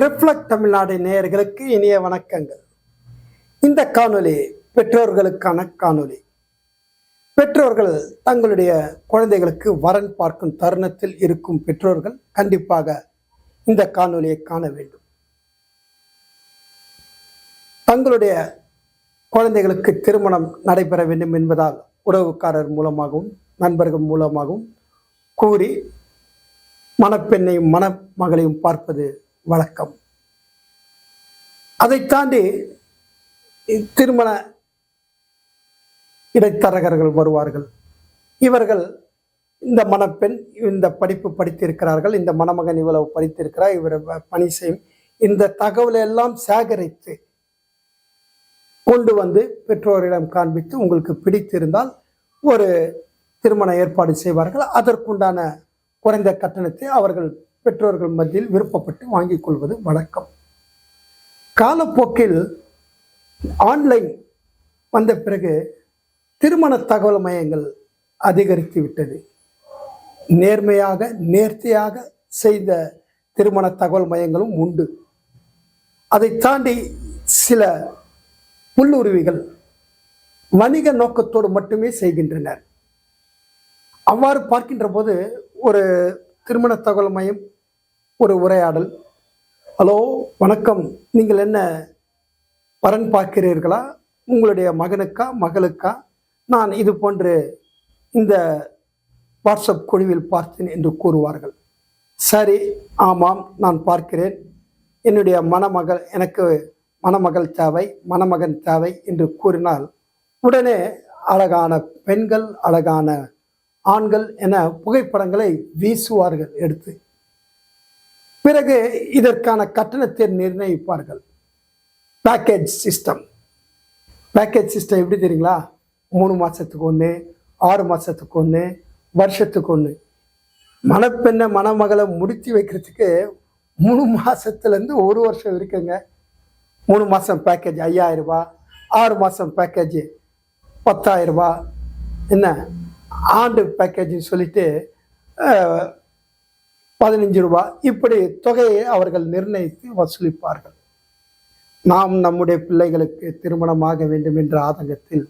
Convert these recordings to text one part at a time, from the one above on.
Reflect Tamil Nadu நேயர்களுக்கு இனிய வணக்கங்கள். இந்த காணொலி பெற்றோர்களுக்கான காணொளி. பெற்றோர்கள் தங்களுடைய குழந்தைகளுக்கு வரன் பார்க்கும் தருணத்தில் இருக்கும் பெற்றோர்கள் கண்டிப்பாக இந்த காணொலியை காண வேண்டும். தங்களுடைய குழந்தைகளுக்கு திருமணம் நடைபெற வேண்டும் என்பதால் உறவுக்காரர் மூலமாகவும் நண்பர்கள் மூலமாகவும் கூறி மணப்பெண்ணையும் மணமகளையும் பார்ப்பது வழக்கம். அதை தாண்டி திருமண இடைத்தரகர்கள் வருவார்கள். இவர்கள் இந்த மணப்பெண் இந்த படிப்பு படித்திருக்கிறார்கள் இந்த மணமகன் இவ்வளவு படித்திருக்கிறார் இவர் பணி செய்யும். இந்த தகவலை எல்லாம் சேகரித்து கொண்டு வந்து பெற்றோரிடம் காண்பித்து உங்களுக்கு பிடித்திருந்தால் ஒரு திருமண ஏற்பாடு செய்வார்கள். அதற்குண்டான குறைந்த கட்டணத்தை அவர்கள் பெற்றோர்கள் மத்தியில் விருப்பப்பட்டு வாங்கிக் கொள்வது வழக்கம். காலப்போக்கில் ஆன்லைன் வந்த பிறகு திருமண தகவல் மையங்கள் அதிகரித்து விட்டது. நேர்மையாக நேர்த்தியாக செய்த திருமண தகவல் மையங்களும் உண்டு. அதை தாண்டி சில உள்ளுருவிகள் வணிக நோக்கத்தோடு மட்டுமே செய்கின்றனர். அவ்வாறு பார்க்கின்ற போது ஒரு திருமண தகவல் மையம் ஒரு உரையாடல். ஹலோ வணக்கம். நீங்கள் என்ன வரன் பார்க்கிறீர்களா? உங்களுடைய மகனுக்கா மகளுக்கா? நான் இது போன்று இந்த வாட்ஸ்அப் குழுவில் பார்த்தேன் என்று கூறுவார்கள். சரி ஆமாம் நான் பார்க்கிறேன். என்னுடைய மணமகள் எனக்கு மணமகள் தேவை மணமகன் தேவை என்று கூறினால் உடனே அழகான பெண்கள் அழகான ஆண்கள் என புகைப்படங்களை வீசுவார்கள் எடுத்து. பிறகு இதற்கான கட்டணத்தை நிர்ணயிப்பார்கள். பேக்கேஜ் சிஸ்டம் பேக்கேஜ் சிஸ்டம் எப்படி தெரியுங்களா? மூணு மாதத்துக்கு ஒன்று ஆறு மாதத்துக்கு ஒன்று வருஷத்துக்கு ஒன்று மணப்பெண்ணை மணமகளை முடித்து வைக்கிறதுக்கு மூணு மாதத்துலேருந்து ஒரு வருஷம் இருக்குங்க. மூணு மாதம் பேக்கேஜ் ஐயாயிரம் ஆறு மாதம் பேக்கேஜ் பத்தாயிரரூபா என்ன? ஆண்டு பேக்கேஜ்னு சொல்லிட்டு பதினஞ்சு ரூபாய் இப்படி தொகையை அவர்கள் நிர்ணயித்து வசூலிப்பார்கள். நாம் நம்முடைய பிள்ளைகளுக்கு திருமணமாக வேண்டும் என்ற ஆதங்கத்தில்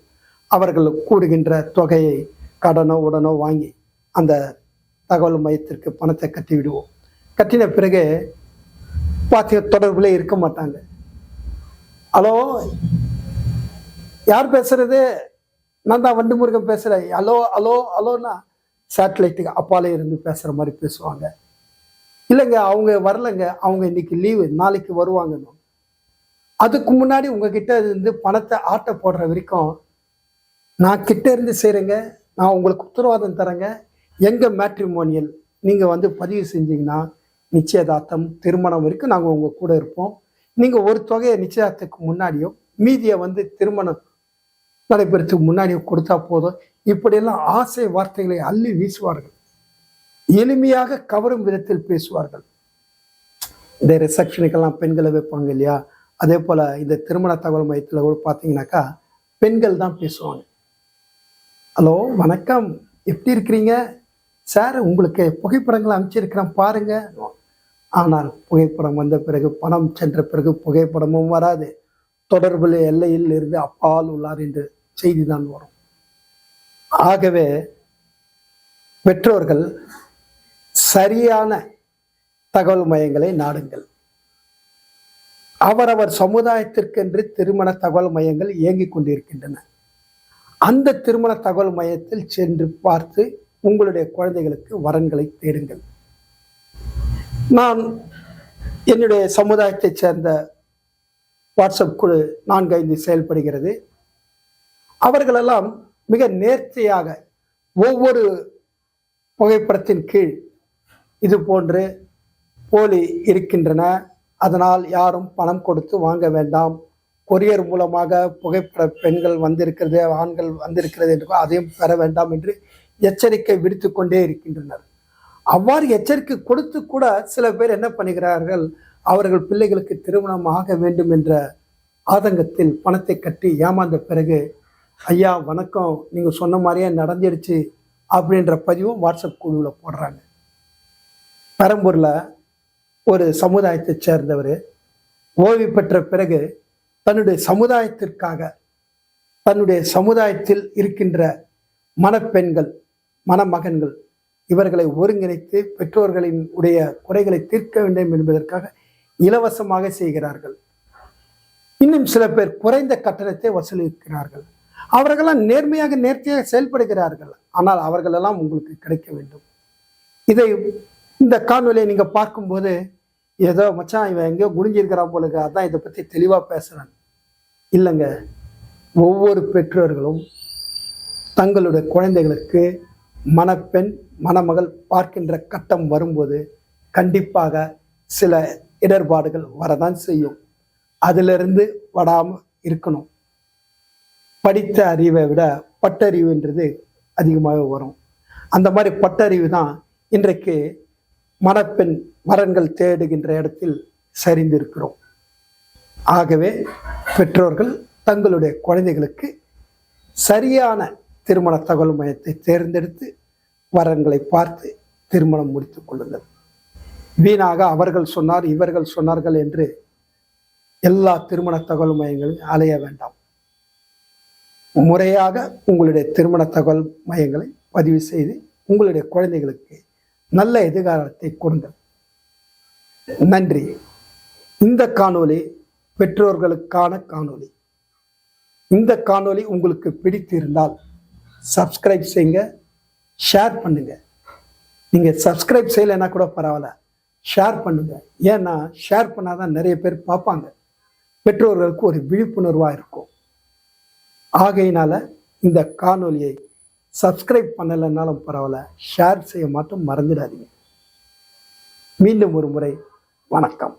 அவர்கள் கூடுகின்ற தொகையை கடனோ உடனோ வாங்கி அந்த தகவல் மையத்திற்கு பணத்தை கட்டி விடுவோம் கட்டின பிறகு பார்த்து தொடர்பில் இருக்க மாட்டாங்க. ஹலோ? யார் பேசுறது? நான் தான் வண்டு முருகன் பேசுகிறேன் ஹலோ ஹலோ ஹலோன்னா சேட்டலைட்டுக்கு அப்பாலே இருந்து பேசுகிற மாதிரி பேசுவாங்க. இல்லைங்க அவங்க வரலைங்க. அவங்க இன்னைக்கு லீவு நாளைக்கு வருவாங்கன்னு. அதுக்கு முன்னாடி உங்ககிட்ட இருந்து பணத்தை ஆட்ட போடுற வரைக்கும் நான் கிட்ட இருந்து செய்கிறேங்க நான் உங்களுக்கு உத்தரவாதம் தரேங்க. எங்கள் மேட்ரிமோனியல் நீங்கள் வந்து பதிவு செஞ்சீங்கன்னா நிச்சயதார்த்தம் திருமணம் வரைக்கும் நாங்கள் உங்கள் கூட இருப்போம். நீங்கள் ஒரு தொகையை நிச்சயதார்த்தத்துக்கு முன்னாடியும் மீதியை வந்து திருமணம் நடைபெறத்துக்கு முன்னாடியும் கொடுத்தா போதும். இப்படியெல்லாம் ஆசை வார்த்தைகளை அள்ளி வீசுவார்கள். எளிமையாக கவரும் விதத்தில் பேசுவார்கள். இந்த ரிசப்ஷனுக்கெல்லாம் பெண்களை வைப்பாங்க இல்லையா? அதே போல் இந்த திருமண தகவல் மையத்தில் கூட பார்த்தீங்கன்னாக்கா பெண்கள் தான் பேசுவாங்க. ஹலோ வணக்கம். எப்படி இருக்கிறீங்க? சார் உங்களுக்கு புகைப்படங்களை அனுப்பிச்சிருக்கிறேன் பாருங்க. ஆனால் புகைப்படம் வந்த பிறகு பணம் சென்ற பிறகு புகைப்படமும் வராது. தொடர்பில் எல்லையில் இருந்து அப்பால் உள்ளார் என்று செய்தி தான் வரும். ஆகவே பெற்றோர்கள் சரியான தகவல் மையங்களை நாடுங்கள். அவரவர் சமுதாயத்திற்கென்று திருமண தகவல் மையங்கள் இயங்கிக் கொண்டிருக்கின்றன. அந்த திருமண தகவல் மையத்தில் சென்று பார்த்து உங்களுடைய குழந்தைகளுக்கு வரன்களை தேடுங்கள். நான் என்னுடைய சமுதாயத்தைச் சேர்ந்த வாட்ஸ்அப் குழு நான்கு ஐந்து செயல்படுகிறது. அவர்களெல்லாம் மிக நேர்த்தியாக ஒவ்வொரு புகைப்படத்தின் கீழ் இது போன்று போலி இருக்கின்றன. அதனால் யாரும் பணம் கொடுத்து வாங்க வேண்டாம். கொரியர் மூலமாக புகைப்பட பெண்கள் வந்திருக்கிறது ஆண்கள் வந்திருக்கிறது என்று அதையும் பெற வேண்டாம் என்று எச்சரிக்கை விடுத்து கொண்டே இருக்கின்றனர். அவ்வாறு எச்சரிக்கை கொடுத்து கூட சில பேர் என்ன பண்ணுகிறார்கள்? அவர்கள் பிள்ளைகளுக்கு திருமணம் ஆக வேண்டும் என்ற ஆதங்கத்தில் பணத்தை கட்டி ஏமாந்த பிறகு ஐயா வணக்கம். நீங்கள் சொன்ன மாதிரியே நடந்துடுச்சு அப்படின்ற பதிவும் வாட்ஸ்அப் குழுவில் போடுறாங்க. பெரம்பூரில் ஒரு சமுதாயத்தைச் சேர்ந்தவர். ஓய்வு பெற்ற பிறகு தன்னுடைய சமுதாயத்திற்காக தன்னுடைய சமுதாயத்தில் இருக்கின்ற மணப்பெண்கள் மணமகன்கள் இவர்களை ஒருங்கிணைத்து பெற்றோர்களின் உடைய குறைகளை தீர்க்க வேண்டும் என்பதற்காக இலவசமாக செய்கிறார்கள். இன்னும் சில பேர் குறைந்த கட்டணத்தை வசூலிக்கிறார்கள். அவர்களெல்லாம் நேர்மையாக நேர்த்தியாக செயல்படுகிறார்கள். ஆனால் அவர்களெல்லாம் உங்களுக்கு கிடைக்க வேண்டும். இதை இந்த காணொலியை நீங்கள் பார்க்கும்போது ஏதோ மச்சான் இவன் எங்கேயோ குனிஞ்சிருக்கிறான் போலுக்கு அதான் இதை பற்றி தெளிவாக பேசுகிறேன் இல்லைங்க. ஒவ்வொரு பெற்றோர்களும் தங்களுடைய குழந்தைகளுக்கு மணப்பெண் மணமகள் பார்க்கின்ற கட்டம் வரும்போது கண்டிப்பாக சில இடர்பாடுகள் வரதான் செய்யும். அதிலிருந்து வடாமல் இருக்கணும். படித்த அறிவை விட பட்டறிவுன்றது அதிகமாக வரும். அந்த மாதிரி பட்டறிவு தான் இன்றைக்கு மணப்பெண் மரங்கள் தேடுகின்ற இடத்தில் சரிந்திருக்கிறோம். ஆகவே பெற்றோர்கள் தங்களுடைய குழந்தைகளுக்கு சரியான திருமண தகவல் மையத்தை தேர்ந்தெடுத்து வரன்களை பார்த்து திருமணம் முடித்துக் கொள்ளுங்கள். வீணாக அவர்கள் சொன்னார் இவர்கள் சொன்னார்கள் என்று எல்லா திருமண தகவல் மையங்களையும் அலைய வேண்டாம். முறையாக உங்களுடைய திருமண தகவல் மையங்களை பதிவு செய்து உங்களுடைய குழந்தைகளுக்கு நல்ல எதிர்காலத்தை கொடுங்கள் நன்றி. இந்த காணொளி பெற்றோர்களுக்கான காணொளி. இந்த காணொளி உங்களுக்கு பிடித்திருந்தால் சப்ஸ்கிரைப் செய்யுங்க ஷேர் பண்ணுங்க. நீங்க சப்ஸ்கிரைப் செய்யலைன்னா கூட பரவாயில்ல ஷேர் பண்ணுங்க. ஏன்னா ஷேர் பண்ணாதான் நிறைய பேர் பார்ப்பாங்க. பெற்றோர்களுக்கு ஒரு விழிப்புணர்வாக இருக்கும். ஆகையினால இந்த காணொலியை சப்ஸ்கிரைப் பண்ணலைன்னாலும் பரவாயில்ல. ஷேர் செய்ய மாட்டோம். மறந்துடாதீங்க. மீண்டும் ஒரு முறை. வணக்கம்.